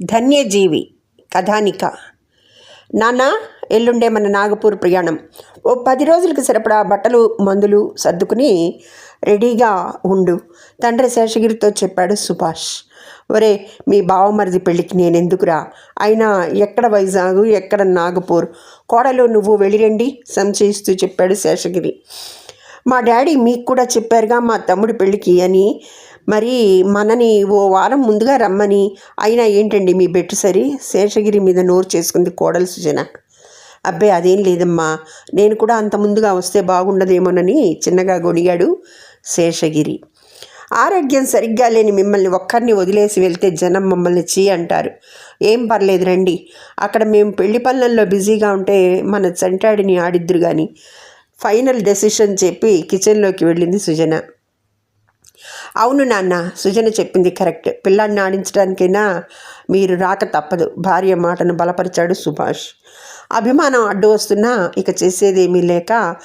ధన్యజీవి కథానిక. నాన్న ఎల్లుండే మన నాగపూర్ ప్రయాణం. ఓ పది రోజులకు సరిపడా బట్టలు మందులు సర్దుకుని రెడీగా ఉండు తండ్రి శేషగిరితో చెప్పాడు సుభాష్. ఒరే మీ బావమరిది పెళ్ళికి నేను ఎందుకురా అయినా ఎక్కడ వైజాగ్ ఎక్కడ నాగపూర్? కోడలు నువ్వు వెళ్ళిరండి సంశయిస్తూ చెప్పాడు శేషగిరి. మా డాడీ మీకు కూడా చెప్పారుగా మా తమ్ముడి పెళ్ళికి అని మరి మనని ఓ వారం ముందుగా రమ్మని. అయినా ఏంటండి మీ బెట్టు సరి? శేషగిరి మీద నోరు చేసుకుంది కోడలు సుజన. అబ్బే అదేం లేదమ్మా. నేను కూడా అంత ముందుగా వస్తే బాగుండదేమోనని చిన్నగా గొడిగాడు శేషగిరి. ఆరోగ్యం సరిగ్గా లేని మిమ్మల్ని ఒక్కరిని వదిలేసి వెళ్తే జనం మమ్మల్ని చీ అంటారు. ఏం పర్లేదు రండి. అక్కడ మేము పెళ్ళి పనులలో బిజీగా ఉంటే మన చంటాడిని ఆడిద్దురు కానీ ఫైనల్ డెసిషన్ చెప్పి కిచెన్లోకి వెళ్ళింది సుజన. అవును నాన్న సుజన చెప్పింది కరెక్ట్. పిల్లాన్ని ఆడించడానికైనా మీరు రాక తప్పదు. భార్య మాటను బలపరిచాడు సుభాష్. అభిమానం అడ్డు వస్తున్నా ఇక చేసేదేమీ లేక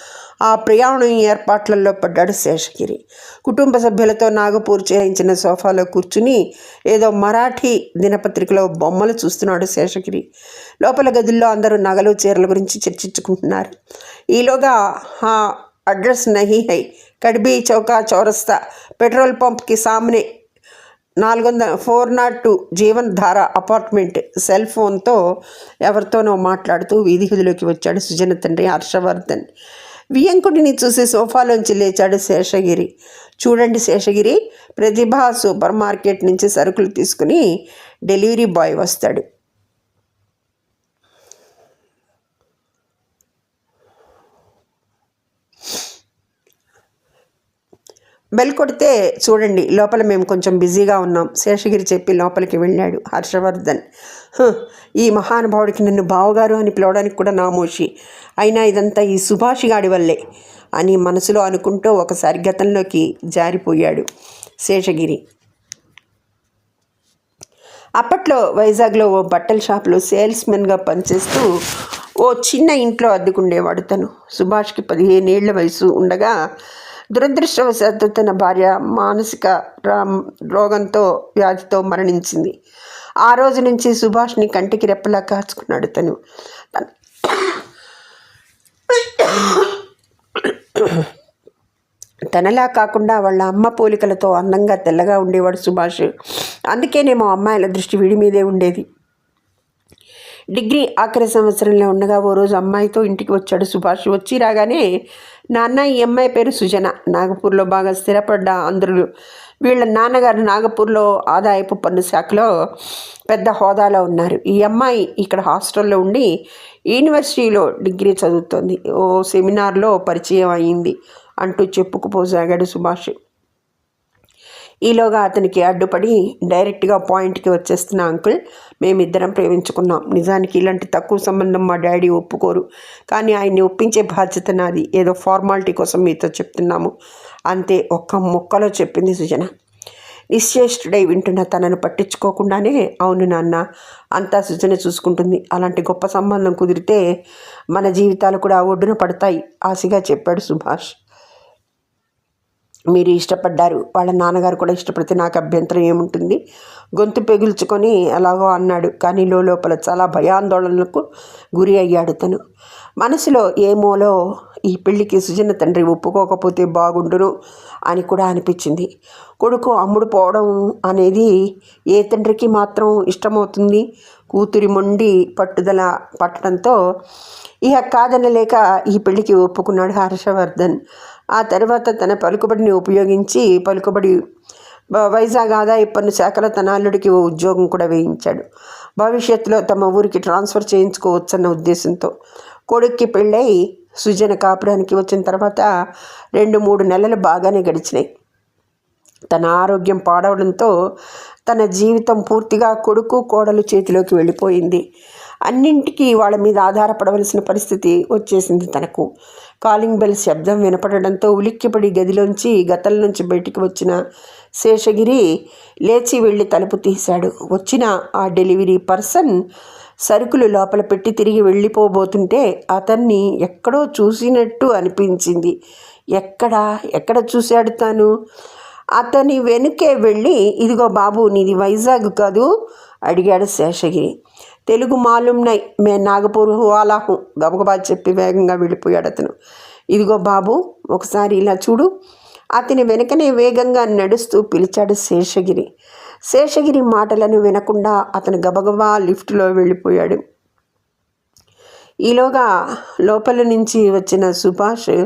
ఆ ప్రయాణం ఏర్పాట్లలో పడ్డాడు శేషగిరి. కుటుంబ సభ్యులతో నాగపూర్ చేయించిన సోఫాలో కూర్చుని ఏదో మరాఠీ దినపత్రికలో బొమ్మలు చూస్తున్నాడు శేషగిరి. లోపల గదుల్లో అందరూ నగలు చీరల గురించి చర్చించుకుంటున్నారు. ఈలోగా ఆ అడ్రస్ నహీ హై. కడ్బీ చౌకా చౌరస్తా పెట్రోల్ పంప్కి సామ్నే నాలుగు వందల ఫోర్ నాట్ టూ జీవన్ ధార అపార్ట్మెంట్ సెల్ ఫోన్తో ఎవరితోనో మాట్లాడుతూ వీధి గదిలోకి వచ్చాడు సుజన తండ్రి హర్షవర్ధన్. వియంకుడిని చూసి సోఫాలోంచి లేచాడు శేషగిరి. చూడండి శేషగిరి ప్రతిభ సూపర్ మార్కెట్ నుంచి సరుకులు తీసుకుని డెలివరీ బాయ్ వస్తాడు. బెల్ కొడితే చూడండి లోపల మేము కొంచెం బిజీగా ఉన్నాం. శేషగిరి చెప్పి లోపలికి వెళ్ళాడు హర్షవర్ధన్. ఈ మహానుభావుడికి నన్ను బావగారు అని పిలవడానికి కూడా నామోషి అయినా ఇదంతా ఈ సుభాషిగాడి వల్లే అని మనసులో అనుకుంటూ ఒకసారి గతంలోకి జారిపోయాడు శేషగిరి. అప్పట్లో వైజాగ్లో ఓ బట్టల షాప్లో సేల్స్మెన్గా పనిచేస్తూ ఓ చిన్న ఇంట్లో అద్దెకుండేవాడు తను. సుభాష్కి పదిహేనేళ్ళ వయసు ఉండగా దురదృష్టవశాత్తు తన భార్య మానసిక రా- రోగంతో వ్యాధితో మరణించింది. ఆ రోజు నుంచి సుభాష్ని కంటికి రెప్పలా కాచుకున్నాడు తను తనలా కాకుండా వాళ్ళ అమ్మ పోలికలతో అందంగా తెల్లగా ఉండేవాడు సుభాష్. అందుకేనేమో అమ్మాయిల దృష్టి వీడి మీదే ఉండేది. డిగ్రీ ఆఖరి సంవత్సరంలో ఉండగా ఓ రోజు అమ్మాయితో ఇంటికి వచ్చాడు సుభాష్. వచ్చి రాగానే నాన్న ఈ అమ్మాయి పేరు సుజన. నాగపూర్లో బాగా స్థిరపడ్డ అందరూ. వీళ్ళ నాన్నగారు నాగపూర్లో ఆదాయపు పన్ను శాఖలో పెద్ద హోదాలో ఉన్నారు. ఈ అమ్మాయి ఇక్కడ హాస్టల్లో ఉండి యూనివర్సిటీలో డిగ్రీ చదువుతోంది. ఓ సెమినార్లో పరిచయం అయింది అంటూ చెప్పుకుపోసాగాడు సుభాష్. ఈలోగా అతనికి అడ్డుపడి డైరెక్ట్గా పాయింట్కి వచ్చేస్తున్న అంకుల్ మేమిద్దరం ప్రేమించుకున్నాం. నిజానికి ఇలాంటి తక్కువ సంబంధం మా డాడీ ఒప్పుకోరు. కానీ ఆయన్ని ఒప్పించే బాధ్యత నాది. ఏదో ఫార్మాలిటీ కోసం మీతో చెప్తున్నాము. అంతే ఒక్క ముక్కలో చెప్పింది సుజన. నిశ్చేష్టుడై వింటున్న తనను పట్టించుకోకుండానే అవును నాన్న అంతా సుజన చూసుకుంటుంది. అలాంటి గొప్ప సంబంధం కుదిరితే మన జీవితాలు కూడా ఒడ్డున పడతాయి ఆశగా చెప్పాడు సుభాష్. మీరు ఇష్టపడ్డారు వాళ్ళ నాన్నగారు కూడా ఇష్టపడితే నాకు అభ్యంతరం ఏముంటుంది? గొంతు పెగుల్చుకొని ఎలాగో అన్నాడు. కానీ లోపల చాలా భయాందోళనలకు గురి అయ్యాడు తను. మనసులో ఏమోలో ఈ పెళ్ళికి సుజన తండ్రి ఒప్పుకోకపోతే బాగుండును అని కూడా అనిపించింది. కొడుకు అమ్ముడు పోవడం అనేది ఏ తండ్రికి మాత్రం ఇష్టమవుతుంది? కూతురి మొండి పట్టుదల పట్టడంతో ఇక కాదనలేక ఈ పెళ్ళికి ఒప్పుకున్నాడు హర్షవర్ధన్. ఆ తర్వాత తన పలుకుబడిని ఉపయోగించి పలుకుబడి వైజాగ్ ఆదాయ పన్ను శాఖలో తన అల్లుడికి ఓ ఉద్యోగం కూడా వేయించాడు. భవిష్యత్తులో తమ ఊరికి ట్రాన్స్ఫర్ చేయించుకోవచ్చన్న ఉద్దేశంతో కొడుక్కి పెళ్ళై సుజన కాపురానికి వచ్చిన తర్వాత రెండు మూడు నెలలు బాగానే గడిచినాయి. తన ఆరోగ్యం పాడవడంతో తన జీవితం పూర్తిగా కొడుకు కోడలు చేతిలోకి వెళ్ళిపోయింది. అన్నింటికీ వాళ్ళ మీద ఆధారపడవలసిన పరిస్థితి వచ్చేసింది తనకు. కాలింగ్ బెల్ శబ్దం వినపడడంతో ఉలిక్కిపడి గదిలోంచి గతల నుంచి బయటికి వచ్చిన శేషగిరి లేచి వెళ్ళి తలుపు తీశాడు. వచ్చిన ఆ డెలివరీ పర్సన్ సరుకులు లోపల పెట్టి తిరిగి వెళ్ళిపోబోతుంటే అతన్ని ఎక్కడో చూసినట్టు అనిపించింది. ఎక్కడ? ఎక్కడ చూశాడు తాను? అతని వెనుకే వెళ్ళి ఇదిగో బాబు నీది వైజాగ్ కాదు అడిగాడు శేషగిరి. తెలుగు మాలూం మే నాగపూర్ హువాలాహు గబగబా చెప్పి వేగంగా వెళ్ళిపోయాడు అతను. ఇదిగో బాబు ఒకసారి ఇలా చూడు అతని వెనకనే వేగంగా నడుస్తూ పిలిచాడు శేషగిరి. శేషగిరి మాటలను వినకుండా అతను గబగబా లిఫ్ట్లో వెళ్ళిపోయాడు. ఈలోగా లోపల నుంచి వచ్చిన సుభాష్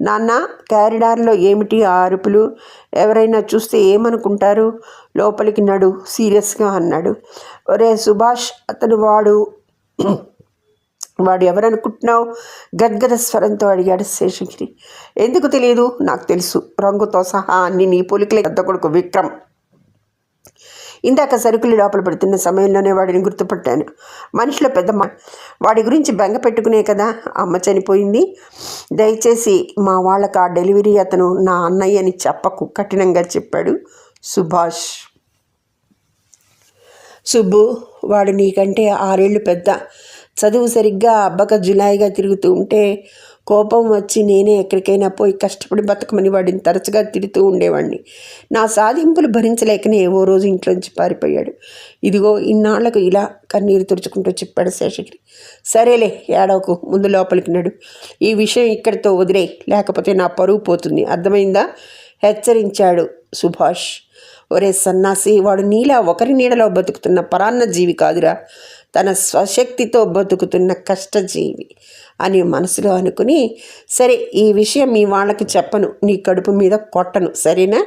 నాన్న క్యారిడార్లో ఏమిటి ఆ అరుపులు? ఎవరైనా చూస్తే ఏమనుకుంటారు? లోపలికి నడు సీరియస్గా అన్నాడు. ఒరే సుభాష్ అతను వాడు వాడు ఎవరనుకుంటున్నావు? గద్గద స్వరంతో అడిగాడు శేషగిరి. ఎందుకు తెలియదు నాకు తెలుసు. రంగుతో సహా అన్ని నీ పోలికలే పెద్ద కొడుకు విక్రమ్. ఇందాక సరుకులు లోపల పెడుతున్న సమయంలోనే వాడిని గుర్తుపట్టాను. మనిషిలో పెద్ద వాడి గురించి బెంగ పెట్టుకునే కదా? అమ్మ చనిపోయింది. దయచేసి మా వాళ్ళకి ఆ డెలివరీ అతను నా అన్నయ్య అని చెప్పకు కఠినంగా చెప్పాడు సుభాష్. సుబ్బు వాడు నీకంటే ఆరేళ్ళు పెద్ద. చదువు సరిగ్గా అబ్బక జులాయిగా తిరుగుతూ ఉంటే కోపం వచ్చి నేనే ఎక్కడికైనా పోయి కష్టపడి బతకమని వాడిని తరచుగా తిడుతూ ఉండేవాడిని నా సాధింపులు భరించలేకనే ఓ రోజు ఇంట్లోంచి పారిపోయాడు. ఇదిగో ఇన్నాళ్ళకు ఇలా కన్నీరు తుడుచుకుంటూ చెప్పాడు శేషగిరి. సరేలే ఏడవకు ముందు లోపలికి నడు. ఈ విషయం ఇక్కడితో వదిలే లేకపోతే నా పరువు పోతుంది. అర్థమైందా? హెచ్చరించాడు సుభాష్. ఒరే సన్నాసి వాడు నీలా ఒకరి నీడలో బతుకుతున్న పరాన్న జీవి కాదురా. తన స్వశక్తితో బతుకుతున్న కష్టజీవి అని మనసులో అనుకుని సరే ఈ విషయం మీ వాళ్ళకి చెప్పను నీ కడుపు మీద కొట్టను సరేనా?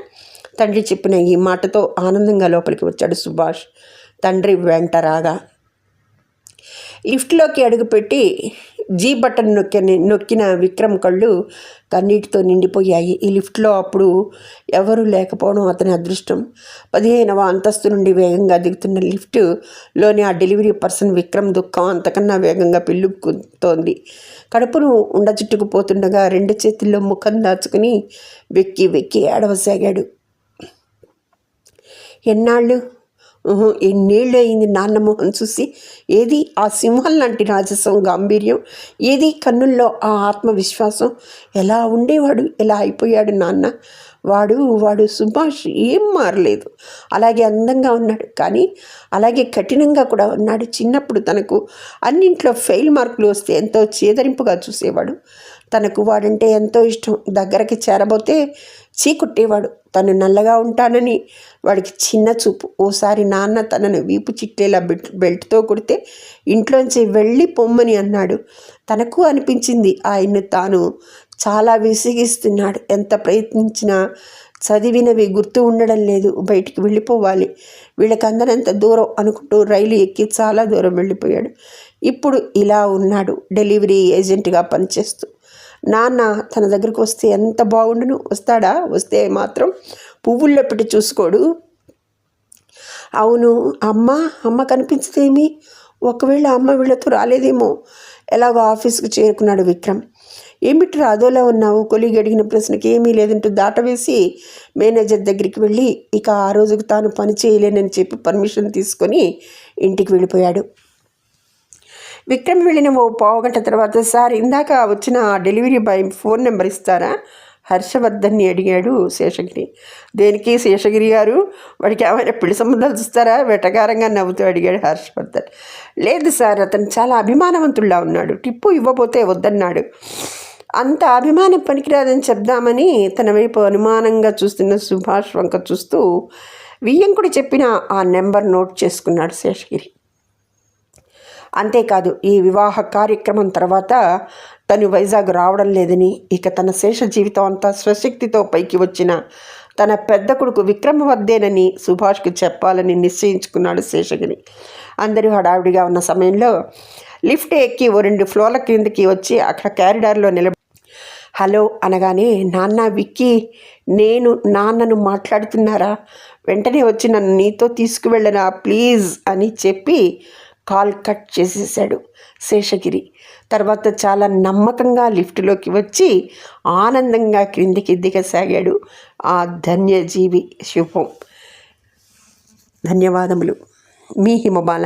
తండ్రి చెప్పిన ఈ మాటతో ఆనందంగా లోపలికి వచ్చాడు సుభాష్. తండ్రి వెంట రాగా లిఫ్ట్లోకి అడుగుపెట్టి జీ బటన్ నొక్కిన నొక్కిన విక్రమ్ కళ్ళు కన్నీటితో నిండిపోయాయి. ఈ లిఫ్ట్లో అప్పుడు ఎవరూ లేకపోవడం అతని అదృష్టం. పదిహేనవ అంతస్తు నుండి వేగంగా దిగుతున్న లిఫ్ట్లోని ఆ డెలివరీ పర్సన్ విక్రమ్ దుఃఖం అంతకన్నా వేగంగా పిల్లుకుతోంది కడుపును ఉండచుట్టుకుపోతుండగా రెండు చేతుల్లో ముఖం దాచుకుని వెక్కి వెక్కి ఏడవసాగాడు. ఎన్నాళ్ళు? ఊహు, ఎన్నేళ్ళు అయింది నాన్న మొహం చూసి. ఏది? ఆ సింహం లాంటి రాజసం గాంభీర్యం. ఏది? కన్నుల్లో ఆ ఆత్మవిశ్వాసం. ఎలా ఉండేవాడు? ఎలా అయిపోయాడు నాన్న? వాడు వాడు సుభాష్ ఏం మారలేదు. అలాగే అందంగా ఉన్నాడు. కానీ అలాగే కఠినంగా కూడా ఉన్నాడు. చిన్నప్పుడు తనకు అన్నింట్లో ఫెయిల్ మార్కులు వస్తే ఎంతో చేదరింపుగా చూసేవాడు. తనకు వాడంటే ఎంతో ఇష్టం. దగ్గరకి చేరబోతే చీకొట్టేవాడు. తను నల్లగా ఉంటానని వాడికి చిన్న చూపు. ఓసారి నాన్న తనను వీపు చిట్టేలా బెల్ట్ బెల్ట్తో కొడితే ఇంట్లోంచి వెళ్ళి పొమ్మని అన్నాడు. తనకు అనిపించింది ఆయన్ను తాను చాలా విసిగిస్తున్నాడు. ఎంత ప్రయత్నించినా చదివినవి గుర్తు ఉండడం లేదు. బయటికి వెళ్ళిపోవాలి. వీళ్ళకి అందరంత దూరం అనుకుంటూ రైలు ఎక్కి చాలా దూరం వెళ్ళిపోయాడు. ఇప్పుడు ఇలా ఉన్నాడు డెలివరీ ఏజెంట్గా పనిచేస్తూ. నాన్న తన దగ్గరకు వస్తే ఎంత బాగుండును? వస్తాడా? వస్తే మాత్రం పువ్వుల్లో పెట్టి చూసుకోడు. అవును అమ్మ అమ్మ కనిపించదేమి ఒకవేళ అమ్మ వీళ్ళతో రాలేదేమో? ఎలాగో ఆఫీస్కి చేరుకున్నాడు విక్రమ్. ఏమిటి అదోలా ఉన్నావు? కొలిగి అడిగిన ప్రశ్నకి ఏమీ లేదంటూ దాటవేసి మేనేజర్ దగ్గరికి వెళ్ళి ఇక ఆ రోజుకు తాను పని చేయలేనని చెప్పి పర్మిషన్ తీసుకొని ఇంటికి వెళ్ళిపోయాడు. విక్రమ్ వెళ్ళిన ఓ పావుగంట తర్వాత సార్ ఇందాక వచ్చిన ఆ డెలివరీ బాయ్ ఫోన్ నెంబర్ ఇస్తారా? హర్షవర్ధన్ని అడిగాడు శేషగిరి. దేనికి శేషగిరి గారు? వాడికి ఏమైనా పెళ్ళి సంబంధాలు చూస్తారా? వెటకారంగా నవ్వుతూ అడిగాడు హర్షవర్ధన్. లేదు సార్ అతను చాలా అభిమానవంతుల్లా ఉన్నాడు. టిప్పు ఇవ్వబోతే వద్దన్నాడు. అంత అభిమానం పనికిరాదని చెప్దామని తన వైపు అనుమానంగా చూస్తున్న సుభాష్ వంక చూస్తూ వియ్యంకుడు చెప్పిన ఆ నెంబర్ నోట్ చేసుకున్నాడు శేషగిరి. అంతేకాదు ఈ వివాహ కార్యక్రమం తర్వాత తను వైజాగ్ రావడం లేదని ఇక తన శేష జీవితం అంతా స్వశక్తితో పైకి వచ్చిన తన పెద్ద కొడుకు విక్రమ వద్దేనని సుభాష్కు చెప్పాలని నిశ్చయించుకున్నాడు శేషగిరి. అందరూ హడావిడిగా ఉన్న సమయంలో లిఫ్ట్ ఎక్కి ఓ రెండు ఫ్లోర్ల క్రిందకి వచ్చి అక్కడ క్యారిడార్లో నిలబ హలో అనగానే నాన్న విక్కీ నేను నాన్నను మాట్లాడుతున్నారా? వెంటనే వచ్చి నన్ను నీతో తీసుకువెళ్ళనా ప్లీజ్ అని చెప్పి కాల్ కట్ చేసేసాడు శేషగిరి. తర్వాత చాలా నమ్మకంగా లిఫ్ట్లోకి వచ్చి ఆనందంగా క్రిందికి దిగసాగాడు ఆ ధన్యజీవి శుభం ధన్యవాదములు. మీ హిమబాల.